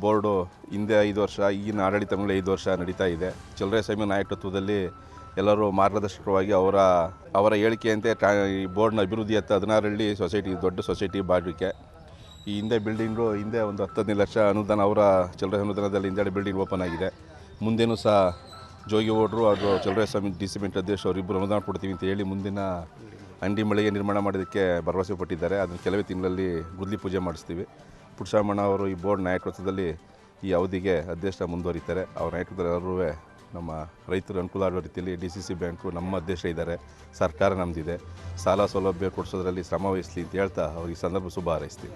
ಬೋರ್ಡು ಹಿಂದೆ ಐದು ವರ್ಷ, ಈಗಿನ ಆಡಳಿತಗಳು ಐದು ವರ್ಷ ನಡೀತಾ ಇದೆ. ಚಲುವರಾಯಸ್ವಾಮಿ ನಾಯಕತ್ವದಲ್ಲಿ ಎಲ್ಲರೂ ಮಾರ್ಗದರ್ಶಕವಾಗಿ ಅವರ ಅವರ ಹೇಳಿಕೆಯಂತೆ ಕಾ, ಈ ಬೋರ್ಡ್ನ ಅಭಿವೃದ್ಧಿಯತ್ತ ಹದಿನಾರಳ್ಳಿ ಸೊಸೈಟಿ, ದೊಡ್ಡ ಸೊಸೈಟಿ ಬಾಡಿಕೆ ಈ ಹಿಂದೆ ಬಿಲ್ಡಿಂಗು, ಹಿಂದೆ ಒಂದು ಹತ್ತು ಹದಿನೈದು ಲಕ್ಷ ಅನುದಾನ, ಅವರ ಚಲುವರಾಯ ಅನುದಾನದಲ್ಲಿ ಹಿಂದೆ ಬಿಲ್ಡಿಂಗ್ ಓಪನ್ ಆಗಿದೆ. ಮುಂದೇನೂ ಸಹ ಜೋಗಿ ಓಡ್ರು ಅದು ಚಲುವರಾಯಸ್ವಾಮಿ ಡಿ ಸಿ ಮೆಂಟ್ ಅಧ್ಯಕ್ಷ ಅವರಿಬ್ಬರು ಅನುದಾನ ಕೊಡ್ತೀವಿ ಅಂತ ಹೇಳಿ ಮುಂದಿನ ಅಂಡಿ ಮಳಿಗೆ ನಿರ್ಮಾಣ ಮಾಡೋದಕ್ಕೆ ಭರವಸೆ ಪಟ್ಟಿದ್ದಾರೆ ಅದನ್ನು ಕೆಲವೇ ತಿಂಗಳಲ್ಲಿ ಗುದ್ಲಿ ಪೂಜೆ ಮಾಡಿಸ್ತೀವಿ. ಪುಟ್ಸಮ್ಮಣ್ಣ ಅವರು ಈ ಬೋರ್ಡ್ ನಾಯಕತ್ವದಲ್ಲಿ ಈ ಅವಧಿಗೆ ಅಧ್ಯಕ್ಷ ಮುಂದುವರಿತಾರೆ. ಅವ್ರ ನಾಯಕತ್ವದಲ್ಲಿ ನಮ್ಮ ರೈತರು ಅನುಕೂಲ ಆಗೋ ರೀತಿಯಲ್ಲಿ ಡಿ ಸಿ ಸಿ ಬ್ಯಾಂಕು ನಮ್ಮ ಅಧ್ಯಕ್ಷ ಇದ್ದಾರೆ. ಸರ್ಕಾರ ನಮ್ಮದಿದೆ ಸಾಲ ಸೌಲಭ್ಯ ಕೊಡಿಸೋದ್ರಲ್ಲಿ ಶ್ರಮ ವಹಿಸಲಿ ಅಂತ ಹೇಳ್ತಾ ಅವ್ರಿಗೆ ಸಂದರ್ಭ ಶುಭ ಹಾರೈಸ್ತೀವಿ.